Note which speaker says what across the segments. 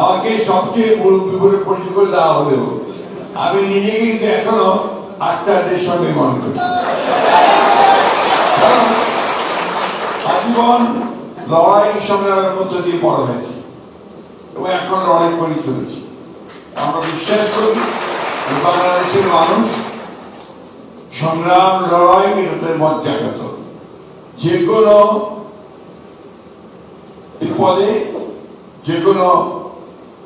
Speaker 1: আমাকে সবচেয়ে মুরব্বী বলে পরিচয় করে দেওয়া হলেও আমি নিজে কিন্তু এখনও আক্তারদের সঙ্গে মনে করি। আজীবন লড়াই সংগ্রামের মধ্য দিয়ে বড় হয়েছে এবং এখন লড়াই করে চলেছি। আমরা বিশ্বাস করি বাংলাদেশের মানুষ সংগ্রাম, লড়াই এটাদের মজ্জাগত যে কোনো বিপদে, যে কোনো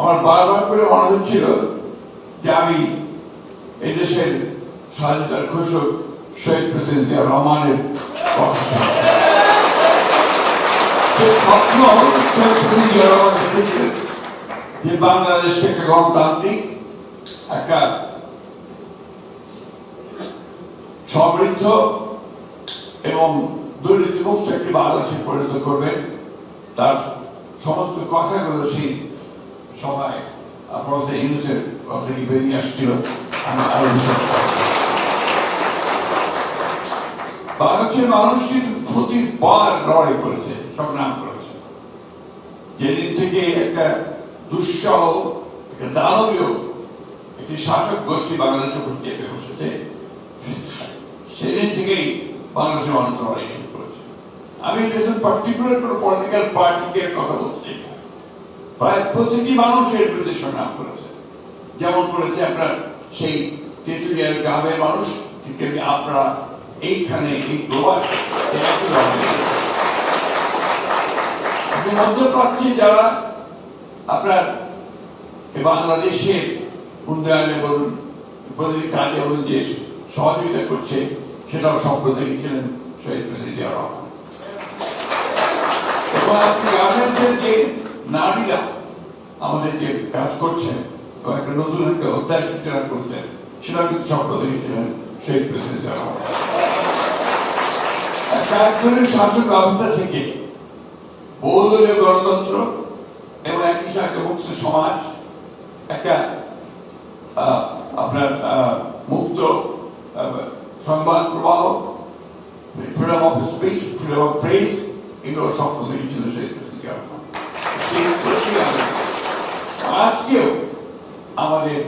Speaker 1: আমার বারবার করে মনে হচ্ছিল যে আমি এই দেশের স্বাধীনতার ঘোষক শহীদ প্রেসিডেন্ট জিয়া রহমানের যে বাংলাদেশকে একটা গণতান্ত্রিক, একটা সমৃদ্ধ এবং দুর্নীতিমুক্ত একটি বাংলাদেশে পরিণত করবে। তার সমস্ত কথাগুলো সেই সভায় প্রফেসর ইউনুসের থেকে বেরিয়ে আসছিল, আমি আরও বিশ্বাস করি। বাংলাদেশের মানুষ প্রতিবার লড়াই করেছে, সংগ্রাম করেছে। যেদিন থেকে একটা দুঃসহ, একটা দানবীয়, একটি শাসক গোষ্ঠী বাংলাদেশের উপর চেপে বসেছে, সেদিন থেকেই বাংলাদেশের মানুষ লড়াই শুরু করেছে। আমি এটা পার্টিকুলার কোনো পলিটিক্যাল পার্টিকে কথা বলতে চাই। প্রায় প্রতিটি মানুষের বিরুদ্ধে সংগ্রাম করেছে। যেমন করেছে আপনার সেই তেঁতুলিয়ার গ্রামের মানুষ আপনারা এইখানে এই প্রবাস মধ্যপ্রাচ্যে যারা আপনার বাংলাদেশের উন্নয়নে বলুন, প্রতিটি কাজে বলুন যে সহযোগিতা করছে, সেটাও স্বপ্ন দেখেছিলেন শহীদ প্রেসিডেন্ট রহমান। এবং আজকে গার্মেন্টসের যে নারীরা আমাদের যে কাজ করছেন এবং একটা নতুন একটা অধ্যায় সূচনা করতেন সেটা কিন্তু স্বপ্ন দেখেছিলেন সেই প্রেসিডেন্ট জিয়া রহমান একটা একজনের শাসন ব্যবস্থা থেকে বহুদলীয় গণতন্ত্র এবং একই সাথে মুক্ত সমাজ, একটা আপনার মুক্ত সংবাদ প্রবাহ freedom of speech freedom of press এগুলো স্বপ্ন দেখেছিল সেই আজকেও আমাদের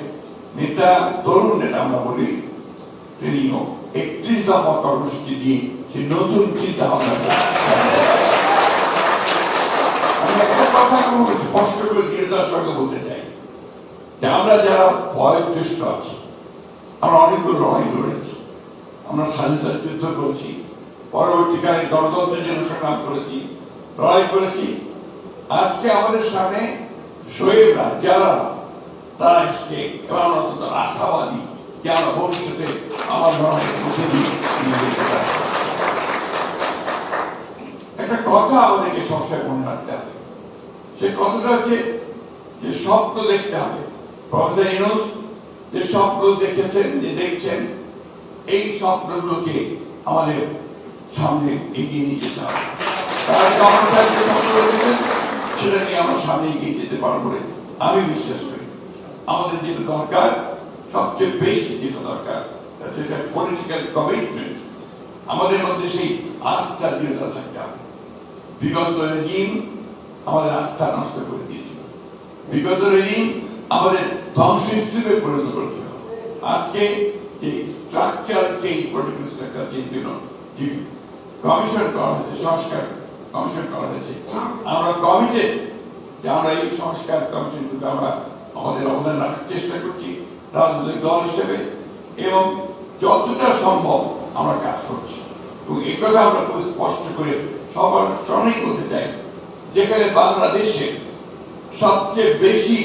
Speaker 1: নেতা তরুণ নেতা আমরা বলি, তিনিও একত্রিশ দফা কর্মসূচি দিয়ে সেই নতুন চিন্তা ভাবনা স্পষ্ট করে দৃঢ়তার সঙ্গে বলতে চাই যে আমরা যারা বয়োজ্যেষ্ঠ আছি, আমরা অনেকগুলো লড়াই লড়েছি, আমরা স্বাধীনতার যুদ্ধ করেছি, পরবর্তীকালে গণতন্ত্রের জন্য সংগ্রাম করেছি, লড়াই করেছি আজকে আমাদের সামনে শহীদরা যারা তারা এসছে এবং আমরা আশাবাদী যে আমরা ভবিষ্যতে আমার। একটা কথা আমাদেরকে সবসময় মনে রাখতে হবে। সেই কথাটা হচ্ছে যে স্বপ্ন দেখতে হবে। প্রফেসর ইনুস যে স্বপ্ন দেখেছেন, যে দেখছেন, এই স্বপ্নগুলোকে আমাদের সামনে এগিয়ে নিয়ে যেতে হবে। তারা সেটা নিয়ে আমরা সামনে এগিয়ে যেতে পারব আমি বিশ্বাস করি। আমাদের যেটা দরকার, সবচেয়ে বেশি যেটা দরকার যেটা পলিটিক্যাল কমিটমেন্ট আমাদের মধ্যে সেই আস্থা দৃঢ়তা থাকতে হবে। বিগত রেজিম আমাদের আস্থা নষ্ট করে দিয়েছিল। বিগত রেজিম আমাদের ধ্বংসস্তূপে পরিণত করেছিল। আজকে যে structure change political structure change জন্য কমিশন করা হয়েছে, সংস্কার কমিশন করা হয়েছে। আমরা কমিটেড যে আমরা এই সংস্কার কমিশন কিন্তু আমরা আমাদের অবদান রাখার চেষ্টা করছি, রাজনৈতিক দল হিসেবে, এবং যতটা সম্ভব আমরা কাজ করছি। এবং এই কথা আমরা খুব স্পষ্ট করে সবার সঙ্গেই বলতে চাই, যেখানে বাংলাদেশে সবচেয়ে বেশি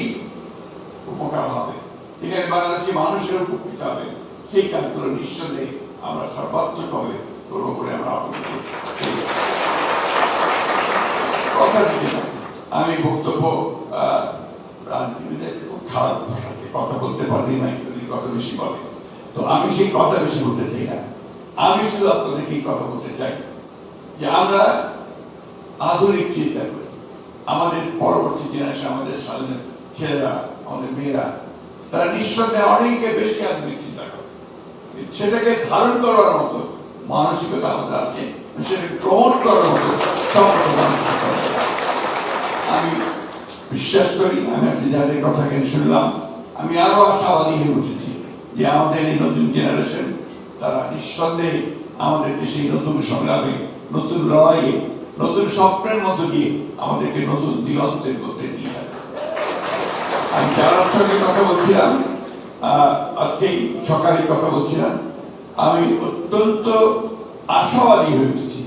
Speaker 1: উপকার হবে, যেখানে বাংলাদেশি মানুষের উপকৃত হবে, সেই কাজগুলো নিঃসন্দেহে আমরা সর্বাত্মকভাবে করব বলে আমরা আপনাদের কথা দিতে পারি আমি বক্তব্য কথা বলতে পারলি না কথা বেশি বলে। তো আমি সেই কথা বেশি বলতে চাই না। আমি শুধু আপনাদেরকে কথা বলতে চাই যে আমরা আধুনিক চিন্তা করি। আমাদের পরবর্তী জেনারেশন আমাদের সামনে ছেলেরা, আমাদের মেয়েরা, তারা নিঃসন্দেহে অনেকে বেশি আধুনিক চিন্তা করে। সেটাকে ধারণ করার মতো মানসিকতা আমাদের আছে, সেটাকে গ্রহণ করার মতো। আমি বিশ্বাস করি, আমি আপনি যাদের কথা শুনলাম, আমি আরও আশাবাদী হয়ে উঠেছি যে আমাদের এই নতুন জেনারেশন তারা নিঃসন্দেহে আমাদের দেশে নতুন সংগ্রামে, নতুন লড়াইয়ে, নতুন স্বপ্নের মতো দিয়ে আমাদেরকে নতুন দিগন্তের মধ্যে নিয়ে যাবে। আমি যারা সঙ্গে কথা বলছিলাম আজকেই সকালে কথা বলছিলাম, আমি অত্যন্ত আশাবাদী হয়ে উঠেছি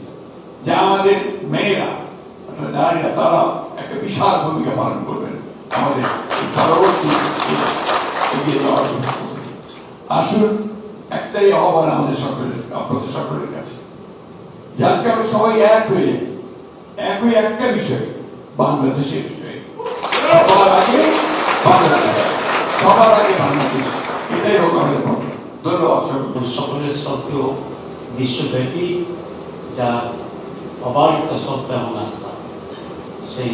Speaker 1: যে আমাদের মেয়েরা, অর্থাৎ নারীরা তারা একটা বিশাল ভূমিকা পালন করবেন। আমাদের পরবর্তী এগিয়ে আসুন, একটাই আহ্বান আমাদের সকলের সকলের কাছে। যে আজকে আমরা সবাই এক হয়ে যাই। এক হয়ে একটা বিষয়, বাংলাদেশের বিষয়। সবার আগে বাংলাদেশ। সবার আগে বাংলাদেশ। এটাই হোক আমাদের ধন্যবাদ
Speaker 2: সকলের সত্ত্বেও বিশ্বব্যাপী যা অবারিত সত্য এবং আস্থা, সেই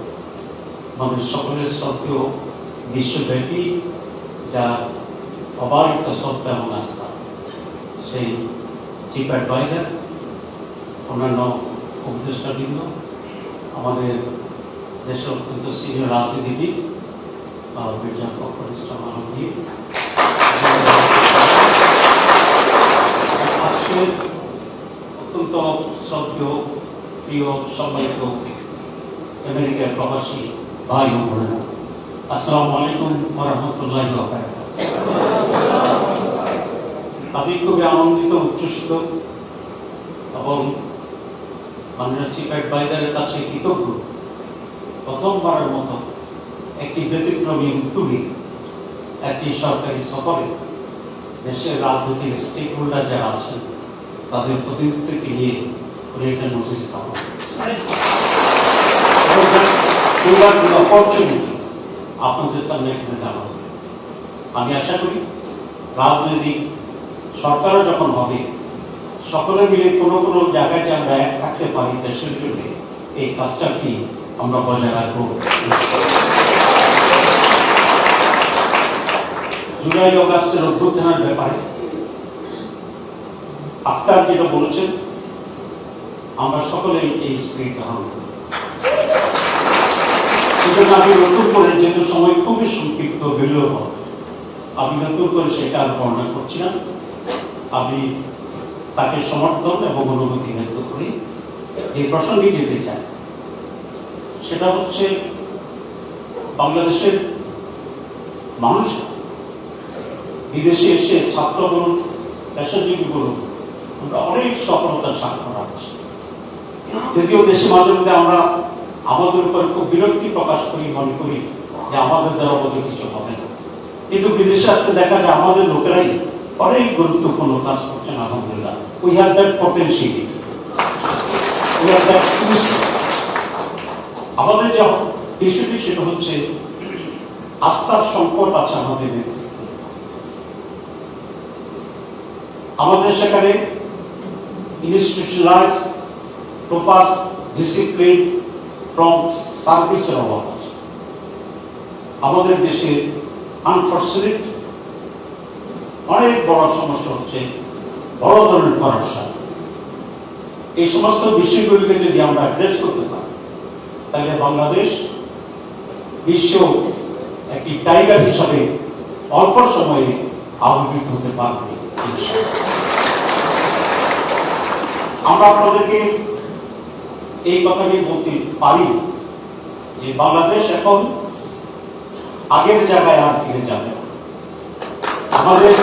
Speaker 2: মানুষ সকলের সত্ত্বেও বিশ্বব্যাপী যা অবারিত সত্য এবং আস্থা, সেই চিফ অ্যাডভাইজার, অন্যান্য উপদেষ্টাবৃন্দ, আমাদের দেশের অত্যন্ত সিনিয়র রাজনীতিবিদ মির্জা ফখরুল ইসলাম আলমগীর। অত্যন্ত শ্রদ্ধেয় প্রিয়, সম্মানিত আমেরিকার প্রবাসী ভাই আসসালামু আলাইকুম রহমতুল্লাহ আমি খুবই আনন্দিত, উচ্ছ্বসিত এবং মাননীয় চিফ অ্যাডভাইজারের কাছে কৃতজ্ঞ। প্রথমবারের মতো একটি ব্যতিক্রমী উদ্যোগে একটি সরকারি সফরে দেশের রাজনৈতিক স্টেক হোল্ডার যারা আছেন, তাদের প্রতিনিধিত্বকে নিয়ে উনি একটা নোটিশ স্থাপন অপরচুনিটি আপনাদের সামনে এখানে। আমি আশা করি রাজনৈতিক সরকারও যখন হবে, সকলে মিলে কোনো কোনো জায়গায় যে আমরা এক থাকতে পারি দেশের জন্য এই কাজটাকে আমরা বজায় রাখব। জুলাই অগাস্টের অভ্যুত্থানের ব্যাপারে আক্তার যেটা বলেছেন, আমরা সকলেই এই স্পিরিট ধারণ করি সেজন্য আমি নতুন করে যেহেতু সময় খুবই সংক্ষিপ্ত বিলম্ব আমি নতুন করে সেটা আর বর্ণনা করছি না। আমি তাকে সমর্থন এবং অনুভূতি ব্যক্ত করি। যে প্রসঙ্গে যেতে চাই, সেটা হচ্ছে বাংলাদেশের মানুষ বিদেশে এসে ছাত্র বলুন পেশাজীবী বলুন, আমরা অনেক সফলতার স্বাক্ষর রাখছি যদিও দেশে মাঝে মধ্যে আমরা আমাদের উপর খুব বিরক্তি প্রকাশ করি, মনে করি যে আমাদের দ্বারা বোধহয় কিছু হবে না। কিন্তু বিদেশে আসলে দেখা যায় আমাদের লোকেরাই অনেক গুরুত্বপূর্ণ কাজ করছেন, আলহামদুলিল্লাহ। উই হ্যাভ দ্যাট দ্যাট আমাদের যে বিষয়টি সেটা হচ্ছে, আস্থার সংকট আছে আমাদের নেতৃত্বে আমাদের সেখানে ইনস্টিটিউশনালাইজ প্রপার ডিসিপ্লিন ফ্রম সার্ভিসের অভাব আমাদের দেশে আনফর্চুনেট অনেক বড় সমস্যা হচ্ছে বড় ধরনের করাপশন এই সমস্ত বিষয়গুলিকে যদি আমরা অ্যাড্রেস করতে পারি, তাহলে বাংলাদেশ বিশ্ব একটি টাইগার হিসাবে অল্প সময়ে আবির্ভূত হতে পারবে। আমরা আপনাদেরকে এই কথাটি বলতে পারি যে বাংলাদেশ এখন আগের জায়গায় আর ফিরে যাবে আমাদের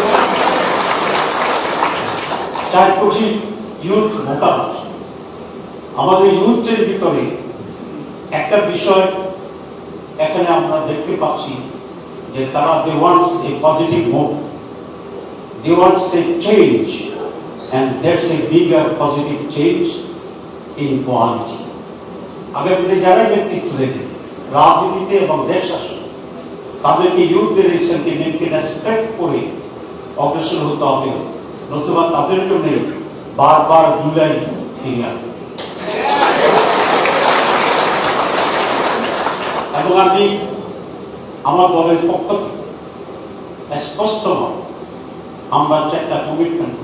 Speaker 2: চার কোটি ইউথ ভোটার আমাদের ইউথের ভিতরে একটা বিষয় এখানে আমরা দেখতে পাচ্ছি যে তারা they wants a positive move they wants a change and there's a bigger positive change in quality আগামীতে যারা নেতৃত্ব দেবে, রাজনীতিতে এবং দেশ শাসনে, তাদেরকে ইউথদের এই সেন্টিমেন্টকে রেসপেক্ট করে অগ্রসর হতে হবে, নতুবা তাদের জন্য বারবার জুলাই ফিরে আসবে এবং আমি আমার দলের পক্ষ থেকে স্পষ্ট আমরা চারটা কমিটমেন্ট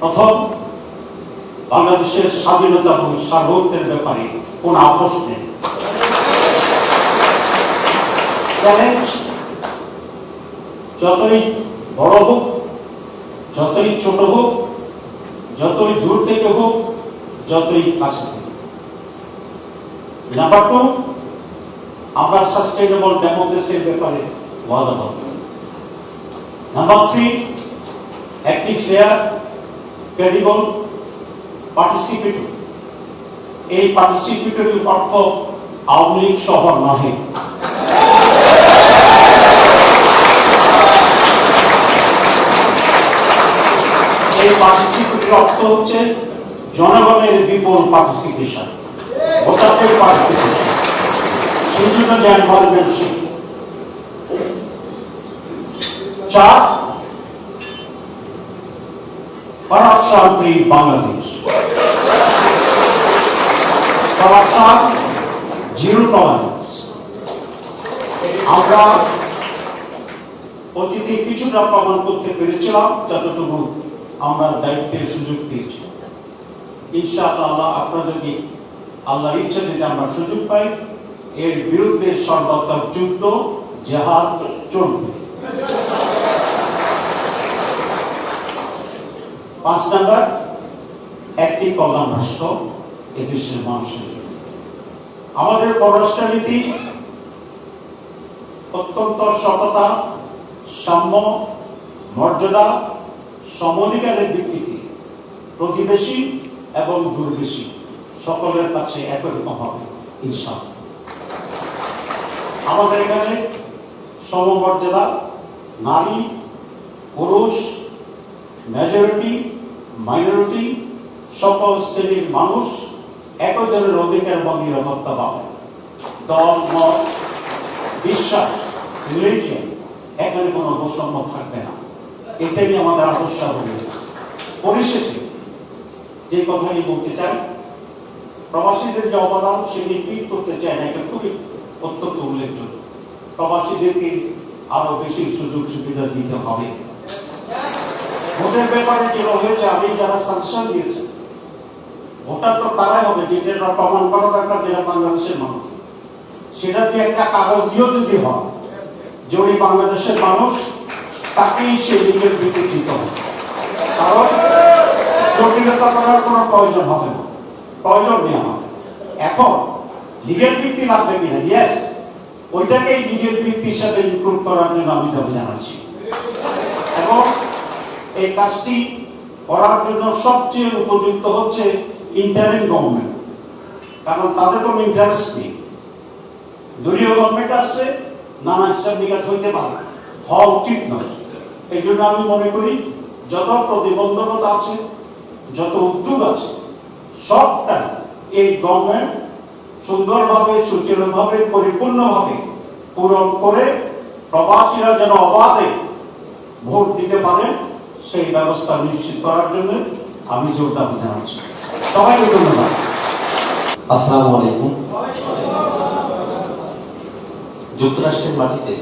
Speaker 2: প্রথম বাংলাদেশের স্বাধীনতা এবং সার্বভৌমত্বের ব্যাপারে কোন আপোষ নেই। যতই বড় হোক, যতই ছোট হোক, যতই দূর থেকে হোক, যতই কাছে নাম্বার টু আমরা সাস্টেইনেবল ডেমোক্রেসির ব্যাপারে ওয়াদাবদ্ধ নাম্বার থ্রি একটি ফেয়ার ক্রেডিবল পার্টিসিপেটরি এই পার্টিসিপেটরি অর্থ আওয়ামী লীগ শহর নহে। এই পার্টিসিপেটরি অর্থ হচ্ছে জনগণের বিপুল পার্টিসিপেশন ভোটারদের পার্টিসিপেশন সেই জন্য চার corruption free Bangladesh. Corruption zero tolerance আমরা অতীতে কিছুটা প্রমাণ করতে পেরেছিলাম, যতটুকু আমরা দায়িত্বের সুযোগ পেয়েছি। যদি আল্লাহর ইচ্ছা যদি আমরা সুযোগ পাই। এর বিরুদ্ধে সর্বাত্মক যুদ্ধ, জেহাদ চলবে। পাঁচ নাম্বার, একটি কল্যাণ রাষ্ট্র এদেশের মানুষের আমাদের পররাষ্ট্রনীতি অত্যন্ত সততা, সাম্য, মর্যাদা, সমধিকারের ভিত্তিতে প্রতিবেশী এবং দূরবেশী সকলের কাছে একই রকম হবে, ইনশাআল্লাহ। আমাদের এখানে সমমর্যাদা, নারী, পুরুষ মেজরিটি মাইনরিটি সকল শ্রেণির মানুষ একই ধরনের অধিকার এবং নিরাপত্তা পাবে দল বিশ্বাস রিলিজিয়ন এখানে কোনো বৈষম্য থাকবে না। এটাই আমাদের আদর্শ হবে পরিশেষে যে কথাটি বলতে চাই, প্রবাসীদের যে অবদান, সেটি টুইট করতে চায় না, এটা খুবই অত্যন্ত উল্লেখযোগ্য। প্রবাসীদেরকে আরও বেশি সুযোগ সুবিধা দিতে হবে। ভোটের ব্যাপারে যেটা হয়েছে, আমি যারা সাংসদ দিয়েছে ভোটার তো তারাই হবে যেটা প্রমাণ করা দরকার, যেটা বাংলাদেশের মানুষ। সেটা দিয়ে একটা কাগজ দিয়েও যদি হয়, যে উনি বাংলাদেশের মানুষ, তাকেই সে নিজের হবে। কারণ জটিলতা করার কোনো প্রয়োজন হবে না। প্রয়োজন নেই আমার। এখন লিগেল ভিত্তি লাগবে কিনা? ইয়েস ওইটাকেই লিগেল ভিত্তি হিসাবে ইনক্লুড করার জন্য আমি দাবি জানাচ্ছি। এবং এই কাজটি করার জন্য সবচেয়ে উপযুক্ত হচ্ছে ইন্টারিম গভর্নমেন্ট কারণ তাদের কোনো ইন্টারেস্ট নেই। দলীয় গভর্নমেন্ট আসছে, নানা হিসাব নিকাশ হইতে পারে হওয়া উচিত নয়। এই জন্য আমি মনে করি, যত প্রতিবন্ধকতা আছে, যত উদ্যোগ আছে, সবটা এই গভর্নমেন্ট সুন্দরভাবে, সুচারুভাবে, পরিপূর্ণভাবে পূরণ করে প্রবাসীরা যেন অবাধে ভোট দিতে পারে, সেই ব্যবস্থা নিশ্চিত করার জন্য আমি জোর দাবি জানাচ্ছি। সবাইকে ধন্যবাদ।
Speaker 3: আসসালামু আলাইকুম। যুক্তরাষ্ট্রের মাটিতে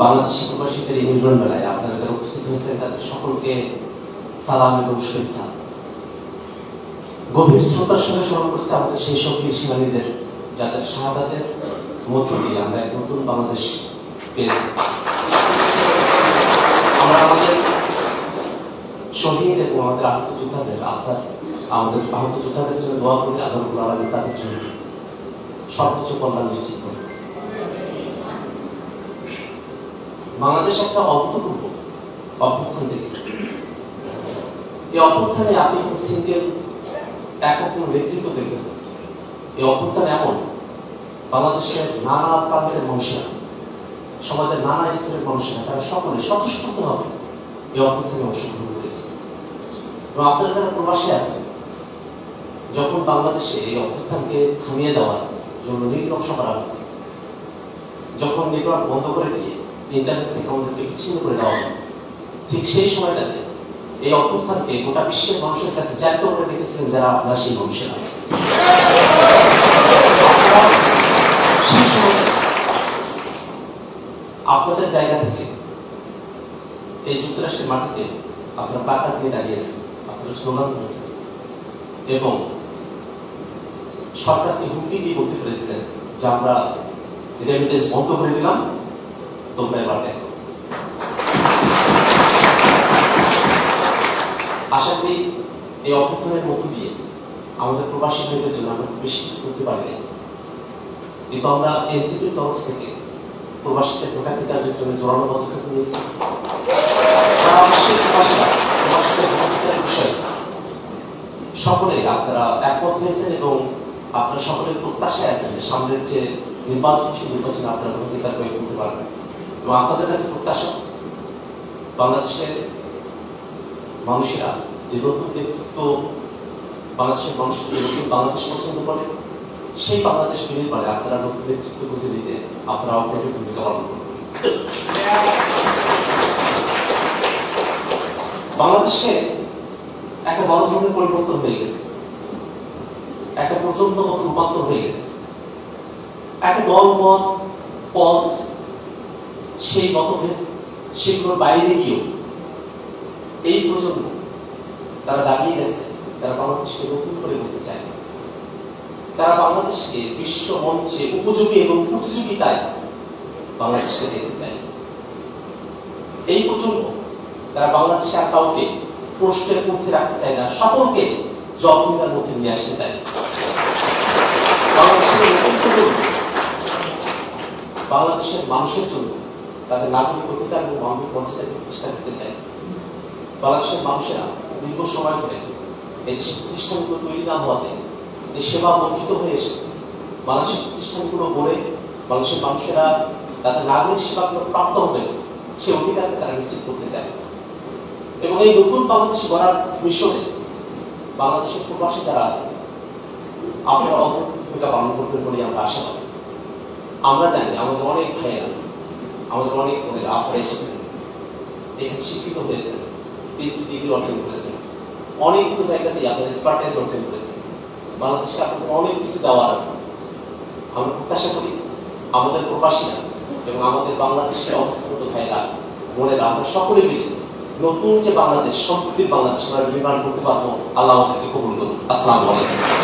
Speaker 3: বাংলাদেশি প্রবাসীদের এই মিলন মেলায় আপনারা যারা উপস্থিত হয়েছেন, তাদের সকলকে সালাম এবং শুভেচ্ছা। গভীর শ্রোতার সঙ্গে স্মরণ করছে, আমাদের সেই সব কৃষিমানীদের যাদের শাহাদাতের মধ্য দিয়ে আমরা এক নতুন বাংলাদেশ পেয়েছি। আমরা আমাদের শহীদ এবং আমাদের আহত যোদ্ধাদের আপনার আমাদের আহত যোদ্ধাদের জন্য দোয়া করি আল্লাহ আলামিন তাদের জন্য। সর্বোচ্চ কল্যাণ নিশ্চিত করে বাংলাদেশ একটা অভূতপূর্ব অভ্যুত্থান দেখেছে। এই অভ্যুত্থানে আপনি কোনো সিঙ্গেল একক কোনো নেতৃত্ব দেখবেন এই অভ্যুত্থান এমন, বাংলাদেশের নানা প্রান্তের মানুষেরা, সমাজের নানা স্তরের মানুষেরা, তারা সকলে স্বতঃস্ফূর্তভাবে এই অভ্যুত্থানে অংশগ্রহণ করেছে। এবং আপনারা যারা প্রবাসী আছেন যখন বাংলাদেশে এই অভ্যুত্থানকে থামিয়ে দেওয়ার জন্য নকশা করা যখন নেটওয়ার্ক বন্ধ করে দিয়ে ইন্টারনেট থেকে আমাদেরকে বিচ্ছিন্ন করে দেওয়া হলো ঠিক সেই সময়টাতে এই অভ্যুত্থানকে গোটা বিশ্বের মানুষের কাছে জ্যান্ত করে রেখেছিলেন যারা আপনারা সেই মানুষেরা। আপনাদের জায়গা থেকে এই যুক্তরাষ্ট্রের মাটিতে আপনারা প্লাকার্ড নিয়ে দাঁড়িয়েছেন, আপনারা স্লোগান দিয়েছেন এবং সরকারকে হুমকি দিয়ে বলতে পেরেছিলেন যে আমরা রেমিটেন্স বন্ধ করে দিলাম, তোমরা এবার দেখো আশা করি এই অভ্যুত্থানের মধ্য দিয়ে আমাদের প্রবাসী ভাইদের জন্য আমরা বেশি কিছু করতে পারি না। কিন্তু আমরা এনসিপির তরফ থেকে প্রবাসীদের ভোটাধিকারের জন্য জোরালো পদক্ষেপ নিয়েছি সকলে আপনারা একমত হয়েছেন এবং আপনারা সকলের প্রত্যাশায় আছেন যে সামনের যে নির্বাচন, সেই নির্বাচনে আপনারা ভোটাধিকার প্রয়োগ করতে পারবেন। এবং আপনাদের কাছে প্রত্যাশা, বাংলাদেশের মানুষেরা যে নতুন নেতৃত্ব বাংলাদেশের মানুষ যে নতুন বাংলাদেশ পছন্দ করে, সেই বাংলাদেশ বিনির্মাণে আপনারা নতুন নেতৃত্ব বুঝে দিতে আপনারা অগ্রণী ভূমিকা পালন করবেন। বাংলাদেশে একটা বড় ধরনের পরিবর্তন হয়ে গেছে। একটা প্রচণ্ড মতো রূপান্তর হয়ে গেছে। একটা দল, মত, পদ, সেই মতভেদ, সেগুলোর বাইরে গিয়েও এই প্রজন্ম তারা দাঁড়িয়ে গেছে, তারা বাংলাদেশকে নতুন করে করতে চায় তারা বাংলাদেশকে বিশ্ব মঞ্চে উপযোগী এবং প্রতিযোগিতায় বাংলাদেশকে দেখতে চায় এই প্রজন্ম তারা বাংলাদেশে আর কাউকে প্রশ্নের মধ্যে রাখতে চায় না, সকলকে জবাবদিহিতার মধ্যে নিয়ে আসতে চায় বাংলাদেশের মানুষের জন্য তাদের নাগরিক অধিকার এবং মানবিক মর্যাদাকে প্রতিষ্ঠা করতে চায় বাংলাদেশের মানুষেরা দীর্ঘ সময় ধরে এই প্রতিষ্ঠানগুলো তৈরি না হওয়াতে যে সেবা বঞ্চিত হয়ে এসেছে। বাংলাদেশের প্রতিষ্ঠানগুলো গড়ে বাংলাদেশের মানুষেরা তাদের নাগরিক সেবাগুলো প্রাপ্ত হবে, সে অধিকারকে তারা নিশ্চিত করতে চায়। এবং এই নতুন বাংলাদেশ গড়ার মিশনে বাংলাদেশের প্রবাসী যারা আছে, আপনারা ভূমিকা পালন করবেন বলে আমরা আশাবাদী আমরা জানি, আমাদের অনেক ভাইয়েরা, আমাদের অনেক বোনেরা আপনারা এসেছেন। এখানে শিক্ষিত হয়েছেন পিএইচডি ডিগ্রি অর্জন করেছেন। অনেকগুলো জায়গাতেই আপনারা এক্সপার্টাইজ অর্জন করেছেন। বাংলাদেশকে আপনাদের অনেক কিছু দেওয়ার আছে। আমরা প্রত্যাশা করি, আমাদের প্রবাসীরা এবং আমাদের বাংলাদেশের অবস্থাগত ভাইরা বোনেরা, আমরা সকলে মিলে নতুন যে বাংলাদেশ সম্প্রীতির বাংলাদেশ আমরা নির্মাণ করতে পারব, আল্লাহ আমাদেরকে কবুল করুন আসসালামু আলাইকুম।